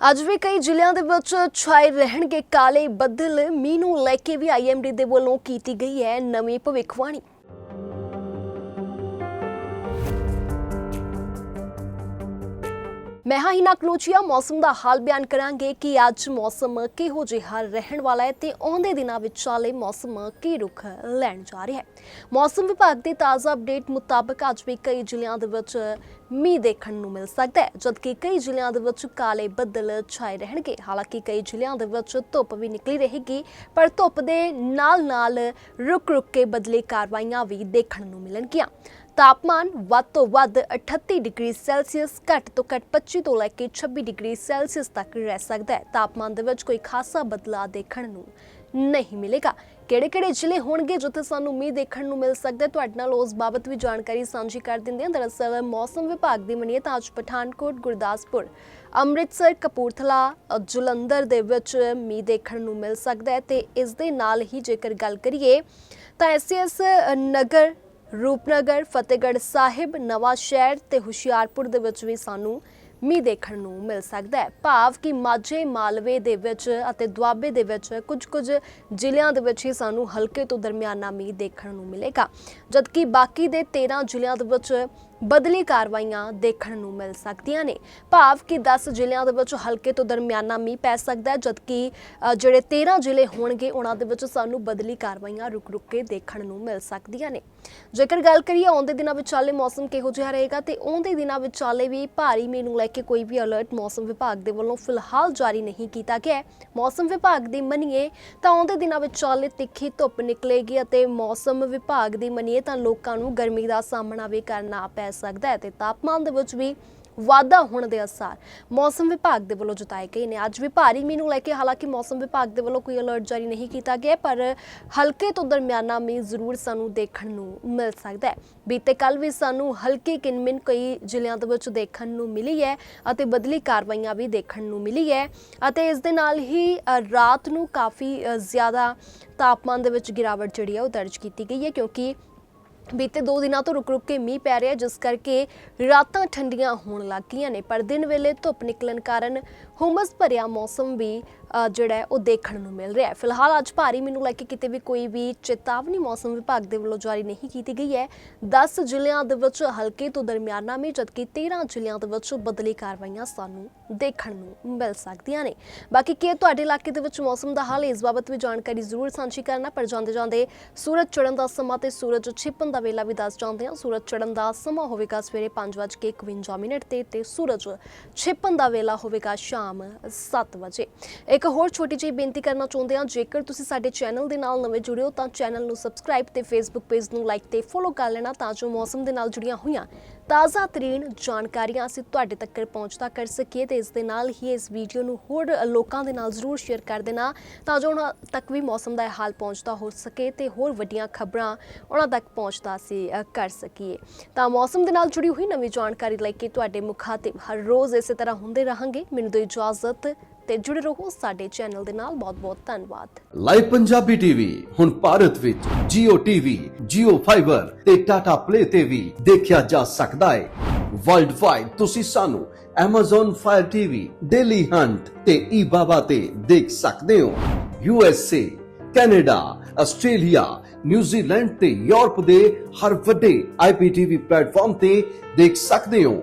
ਅੱਜ ਵੀ ਕਈ ਜ਼ਿਲ੍ਹਿਆਂ ਦੇ ਵਿੱਚ ਛਾਏ ਰਹਿਣਗੇ ਕਾਲੇ ਬੱਦਲ। ਮੀਂਹ ਨੂੰ ਲੈ ਕੇ ਵੀ ਆਈਐਮਡੀ ਦੇ ਵੱਲੋਂ ਕੀਤੀ ਗਈ ਹੈ ਨਵੀਂ ਭਵਿੱਖਬਾਣੀ। ਮੈਂ ਹਾਂ ਹਿਨਾ ਕਲੋਚੀਆ। ਮੌਸਮ ਦਾ ਹਾਲ ਬਿਆਨ ਕਰਾਂਗੇ ਕਿ ਅੱਜ ਮੌਸਮ ਕਿਹੋ ਜਿਹਾ ਰਹਿਣ ਵਾਲਾ ਹੈ ਤੇ ਆਉਂਦੇ ਦਿਨਾਂ ਵਿੱਚ ਚਾਲੇ ਮੌਸਮ ਕੀ ਰੁਖ ਲੈਣ ਜਾ ਰਿਹਾ ਹੈ। ਮੌਸਮ ਵਿਭਾਗ ਦੀ ਤਾਜ਼ਾ ਅਪਡੇਟ ਮੁਤਾਬਕ ਅੱਜ ਵੀ ਕਈ ਜ਼ਿਲ੍ਹਿਆਂ ਦੇ ਵਿੱਚ ਮੀਂਹ ਦੇਖਣ ਨੂੰ ਮਿਲ ਸਕਦਾ ਹੈ, ਜਦਕਿ ਕਈ ਜ਼ਿਲ੍ਹਿਆਂ ਦੇ ਵਿੱਚ ਕਾਲੇ ਬੱਦਲ ਛਾਏ ਰਹਿਣਗੇ। ਹਾਲਾਂਕਿ ਕਈ ਜ਼ਿਲ੍ਹਿਆਂ ਦੇ ਵਿੱਚ ਧੁੱਪ ਵੀ ਨਿਕਲੀ ਰਹੇਗੀ, ਪਰ ਧੁੱਪ ਦੇ ਨਾਲ-ਨਾਲ, ਰੁਕ-ਰੁਕ ਕੇ ਬਦਲੇ ਕਾਰਵਾਈਆਂ ਵੀ ਦੇਖਣ ਨੂੰ ਮਿਲਣਗੀਆਂ। ਤਾਪਮਾਨ ਵੱਧ ਤੋਂ ਵੱਧ 38 ਡਿਗਰੀ ਸੈਲਸੀਅਸ, ਘੱਟ ਤੋਂ ਘੱਟ 25 ਤੋਂ ਲੈ ਕੇ 26 ਡਿਗਰੀ ਸੈਲਸੀਅਸ ਤੱਕ ਰਹਿ ਸਕਦਾ ਹੈ। ਤਾਪਮਾਨ ਦੇ ਵਿੱਚ ਕੋਈ ਖਾਸਾ ਬਦਲਾਅ ਦੇਖਣ ਨੂੰ ਨਹੀਂ ਮਿਲੇਗਾ। ਕਿਹੜੇ-ਕਿਹੜੇ ਜ਼ਿਲ੍ਹੇ ਹੋਣਗੇ ਜਿੱਥੇ ਸਾਨੂੰ ਮੀਂਹ ਦੇਖਣ ਨੂੰ ਮਿਲ ਸਕਦਾ ਤੁਹਾਡੇ ਨਾਲ ਉਸ ਬਾਬਤ ਵੀ ਜਾਣਕਾਰੀ ਸਾਂਝੀ ਕਰ ਦਿੰਦੇ ਹਾਂ। ਦਰਅਸਲ, ਮੌਸਮ ਵਿਭਾਗ ਦੀ ਮੰਨੀਏ ਤਾਂ ਅੱਜ ਪਠਾਨਕੋਟ, ਗੁਰਦਾਸਪੁਰ, ਅੰਮ੍ਰਿਤਸਰ, ਕਪੂਰਥਲਾ ਜਲੰਧਰ ਦੇ ਵਿੱਚ ਮੀਂਹ ਦੇਖਣ ਨੂੰ ਮਿਲ ਸਕਦਾ ਹੈ ਤੇ ਇਸ ਦੇ ਨਾਲ ਹੀ ਜੇਕਰ ਗੱਲ ਕਰੀਏ ਤਾਂ ਐਸਐਸ ਨਗਰ, ਰੂਪਨਗਰ, ਫਤਿਹਗੜ੍ਹ ਸਾਹਿਬ ਨਵਾਂ ਸ਼ਹਿਰ ਤੇ ਹੁਸ਼ਿਆਰਪੁਰ ਦੇ ਵਿੱਚ ਵੀ ਸਾਨੂੰ ਮੀਂਹ ਦੇਖਣ ਨੂੰ ਮਿਲ ਸਕਦਾ ਹੈ। ਭਾਵ ਕਿ ਮਾਝੇ, ਮਾਲਵੇ ਦੇ ਵਿੱਚ ਅਤੇ ਦੁਆਬੇ ਦੇ ਵਿੱਚ ਕੁਝ ਕੁਝ ਜ਼ਿਲ੍ਹਿਆਂ ਦੇ ਵਿੱਚ ਹੀ ਸਾਨੂੰ ਹਲਕੇ ਤੋਂ ਦਰਮਿਆਨਾ ਮੀਂਹ ਦੇਖਣ ਨੂੰ ਮਿਲੇਗਾ। ਜਦਕਿ ਬਾਕੀ ਦੇ 13 ਜ਼ਿਲ੍ਹਿਆਂ ਦੇ ਵਿੱਚ ਬਦਲੀ ਕਾਰਵਾਈਆਂ ਦੇਖਣ ਨੂੰ ਮਿਲ ਸਕਦੀਆਂ ਨੇ। ਭਾਵ ਕਿ 10 ਜ਼ਿਲ੍ਹਿਆਂ ਦੇ ਵਿੱਚ ਹਲਕੇ ਤੋਂ ਦਰਮਿਆਨਾ ਮੀਂਹ ਪੈ ਸਕਦਾ ਹੈ, ਜਦਕਿ ਜਿਹੜੇ 13 ਜ਼ਿਲ੍ਹੇ ਹੋਣਗੇ, ਉਹਨਾਂ ਦੇ ਵਿੱਚ ਸਾਨੂੰ ਬਦਲੀ ਕਾਰਵਾਈਆਂ ਰੁਕ-ਰੁਕ ਕੇ ਦੇਖਣ ਨੂੰ ਮਿਲ ਸਕਦੀਆਂ ਨੇ। ਜੇਕਰ ਗੱਲ ਕਰੀਏ ਆਉਂਦੇ ਦਿਨਾਂ ਵਿਚਾਲੇ ਮੌਸਮ ਕਿਹੋ ਜਿਹਾ ਰਹੇਗਾ, ਤੇ ਆਉਂਦੇ ਦਿਨਾਂ ਵਿਚਾਲੇ ਵੀ ਭਾਰੀ ਮੀਂਹ ਨੂੰ ਲੈ ਕੇ ਕੋਈ ਵੀ ਅਲਰਟ ਮੌਸਮ ਵਿਭਾਗ ਦੇ ਵੱਲੋਂ ਫਿਲਹਾਲ ਜਾਰੀ ਨਹੀਂ ਕੀਤਾ ਗਿਆ ਮੌਸਮ ਵਿਭਾਗ ਦੀ ਮੰਨੀਏ ਤਾਂ ਆਉਂਦੇ ਦਿਨਾਂ ਵਿਚਾਲੇ ਤਿੱਖੀ ਧੁੱਪ ਨਿਕਲੇਗੀ ਅਤੇ ਮੌਸਮ ਵਿਭਾਗ ਦੀ ਮੰਨੀਏ ਤਾਂ ਲੋਕਾਂ ਨੂੰ ਗਰਮੀ ਦਾ ਸਾਹਮਣਾ ਵੀ ਕਰਨਾ ਪੈ ਸਕਦਾ ਹੈ ਤੇ ਤਾਪਮਾਨ ਦੇ ਵਿੱਚ ਵੀ ਵਾਧਾ ਹੋਣ ਦੇ ਅਸਾਰ ਮੌਸਮ ਵਿਭਾਗ ਦੇ ਵੱਲੋਂ ਜਤਾਏ ਗਏ ਨੇ। ਅੱਜ ਵੀ ਭਾਰੀ ਮੀਂਹ ਨੂੰ ਲੈ ਕੇ ਹਾਲਾਂਕਿ ਮੌਸਮ ਵਿਭਾਗ ਦੇ ਵੱਲੋਂ ਕੋਈ ਅਲਰਟ ਜਾਰੀ ਨਹੀਂ ਕੀਤਾ ਗਿਆ, ਪਰ ਹਲਕੇ ਤੋਂ ਦਰਮਿਆਨਾ ਮੀਂਹ ਜ਼ਰੂਰ ਸਾਨੂੰ ਦੇਖਣ ਨੂੰ ਮਿਲ ਸਕਦਾ ਹੈ। ਬੀਤੇ ਕੱਲ ਵੀ ਸਾਨੂੰ ਹਲਕੀ ਕਿਨਮਿਨ ਕਈ ਜ਼ਿਲ੍ਹਿਆਂ ਦੇ ਵਿੱਚ ਦੇਖਣ ਨੂੰ ਮਿਲੀ ਹੈ ਅਤੇ ਬਦਲੀ ਕਾਰਵਾਈਆਂ ਵੀ ਦੇਖਣ ਨੂੰ ਮਿਲੀ ਹੈ ਅਤੇ ਇਸ ਦੇ ਨਾਲ ਹੀ ਰਾਤ ਨੂੰ ਕਾਫੀ ਜ਼ਿਆਦਾ ਤਾਪਮਾਨ ਦੇ ਵਿੱਚ ਗਿਰਾਵਟ ਜਿਹੜੀ ਹੈ ਉਹ ਦਰਜ ਕੀਤੀ ਗਈ ਹੈ ਕਿਉਂਕਿ ਬੀਤੇ 2 ਦਿਨਾਂ ਤੋਂ ਰੁਕ-ਰੁਕ ਕੇ ਮੀਂਹ ਪੈ ਰਿਹਾ ਜਿਸ ਕਰਕੇ ਰਾਤਾਂ ਠੰਡੀਆਂ ਹੋਣ ਲੱਗ ਗਈਆਂ ਨੇ। ਪਰ ਦਿਨ ਵੇਲੇ ਧੁੱਪ ਨਿਕਲਣ ਕਾਰਨ ਹੁਮਸ ਭਰਿਆ ਮੌਸਮ ਵੀ ਜਿਹੜਾ ਉਹ ਦੇਖਣ ਨੂੰ ਮਿਲ ਰਿਹਾ ਹੈ। ਫਿਲਹਾਲ ਅੱਜ ਭਾਰੀ ਮੀਂਹ ਲੈ ਕੇ ਕਿਤੇ ਵੀ ਕੋਈ ਵੀ ਚੇਤਾਵਨੀ ਮੌਸਮ ਵਿਭਾਗ ਦੇ ਵੱਲੋਂ ਜਾਰੀ ਨਹੀਂ ਕੀਤੀ ਗਈ ਹੈ। 10 ਜ਼ਿਲ੍ਹਿਆਂ ਦੇ ਵਿੱਚ ਹਲਕੇ ਤੋਂ ਦਰਮਿਆਨਾ ਮੀਂਹ ਜਦਕਿ 13 ਜ਼ਿਲ੍ਹਿਆਂ ਦੇ ਵਿੱਚ ਬਦਲੀ ਕਾਰਵਾਈਆਂ ਸਾਨੂੰ ਦੇਖਣ ਨੂੰ ਮਿਲ ਸਕਦੀਆਂ ਨੇ। ਬਾਕੀ ਕੀ ਤੁਹਾਡੇ ਇਲਾਕੇ ਦੇ ਵਿੱਚ ਮੌਸਮ ਦਾ ਹਾਲ, ਇਸ ਬਾਬਤ ਵੀ ਜਾਣਕਾਰੀ ਜ਼ਰੂਰ ਸਾਂਝੀ ਕਰਨਾ। ਪਰ ਜਾਂਦੇ ਜਾਂਦੇ ਸੂਰਜ ਚੜ੍ਹਨ ਦਾ ਸਮਾਂ ਤੇ ਸੂਰਜ ਛਿਪਣ ਦਾ ਵੇਲਾ ਵੀ ਦੱਸ ਜਾਂਦੇ ਹਾਂ। ਸੂਰਜ ਚੜ੍ਹਨ ਦਾ ਸਮਾਂ ਹੋਵੇਗਾ ਸਵੇਰੇ 5:51 ਮਿੰਟ ਤੇ ਤੇ ਸੂਰਜ ਛਿਪਣ ਦਾ ਵੇਲਾ ਹੋਵੇਗਾ ਸ਼ਾਮ 7 ਵਜੇ। ਇੱਕ ਇੱਕ ਹੋਰ ਛੋਟੀ ਜਿਹੀ ਬੇਨਤੀ ਕਰਨਾ ਚਾਹੁੰਦੇ ਹਾਂ, ਜੇਕਰ ਤੁਸੀਂ ਸਾਡੇ ਚੈਨਲ ਦੇ ਨਾਲ ਨਵੇਂ ਜੁੜੇ ਹੋ, ਤਾਂ ਚੈਨਲ ਨੂੰ ਸਬਸਕ੍ਰਾਈਬ ਤੇ ਫੇਸਬੁੱਕ ਪੇਜ ਨੂੰ ਲਾਈਕ ਤੇ ਫੋਲੋ ਕਰ ਲੈਣਾ ਤਾਂ ਜੋ ਮੌਸਮ ਦੇ ਨਾਲ ਜੁੜੀਆਂ ਹੋਈਆਂ ਤਾਜ਼ਾ ਤਰੀਨ ਜਾਣਕਾਰੀਆਂ ਅਸੀਂ ਤੁਹਾਡੇ ਤੱਕ ਪਹੁੰਚਦਾ ਕਰ ਸਕੀਏ ਤੇ ਇਸ ਦੇ ਨਾਲ ਹੀ ਇਸ ਵੀਡੀਓ ਨੂੰ ਹੋਰ ਲੋਕਾਂ ਦੇ ਨਾਲ ਜ਼ਰੂਰ ਸ਼ੇਅਰ ਕਰ ਦੇਣਾ ਤਾਂ ਜੋ ਉਹਨਾਂ ਤੱਕ ਵੀ ਮੌਸਮ ਦਾ ਇਹ ਹਾਲ ਪਹੁੰਚਦਾ ਹੋ ਸਕੇ ਤੇ ਹੋਰ ਵੱਡੀਆਂ ਖਬਰਾਂ ਉਹਨਾਂ ਤੱਕ ਪਹੁੰਚਦਾ ਅਸੀਂ ਕਰ ਸਕੀਏ। ਤਾਂ ਮੌਸਮ ਦੇ ਨਾਲ ਜੁੜੀ ਹੋਈ ਨਵੀਂ ਜਾਣਕਾਰੀ ਲੈ ਕੇ ਤੁਹਾਡੇ ਮੁਖਾਤਿਬ ਹਰ ਰੋਜ਼ ਇਸੇ ਤਰ੍ਹਾਂ ਹੁੰਦੇ ਰਹਾਂਗੇ। ਮੈਨੂੰ ਦਿਓ ਇਜਾਜ਼ਤ ਤੇ ਜੁੜੇ ਰਹੋ ਸਾਡੇ ਚੈਨਲ ਦੇ ਨਾਲ। ਬਹੁਤ ਬਹੁਤ ਧੰਨਵਾਦ। ਲਾਈਵ ਪੰਜਾਬੀ ਟੀਵੀ ਹੁਣ ਭਾਰਤ ਵਿੱਚ Jio TV, Jio Fiber ਤੇ Tata Play ਤੇ ਵੀ ਦੇਖਿਆ ਜਾ ਸਕਦਾ ਹੈ। ਵਰਲਡ ਵਾਈਡ ਤੁਸੀਂ ਸਾਨੂੰ Amazon Fire TV, Daily Hunt ਤੇ eBaba ਤੇ ਦੇਖ ਸਕਦੇ ਹੋ। USA, Canada, Australia, New Zealand ਤੇ ਯੂਰਪ ਦੇ ਹਰ ਵੱਡੇ IPTV ਪਲੇਟਫਾਰਮ ਤੇ ਦੇਖ ਸਕਦੇ ਹੋ।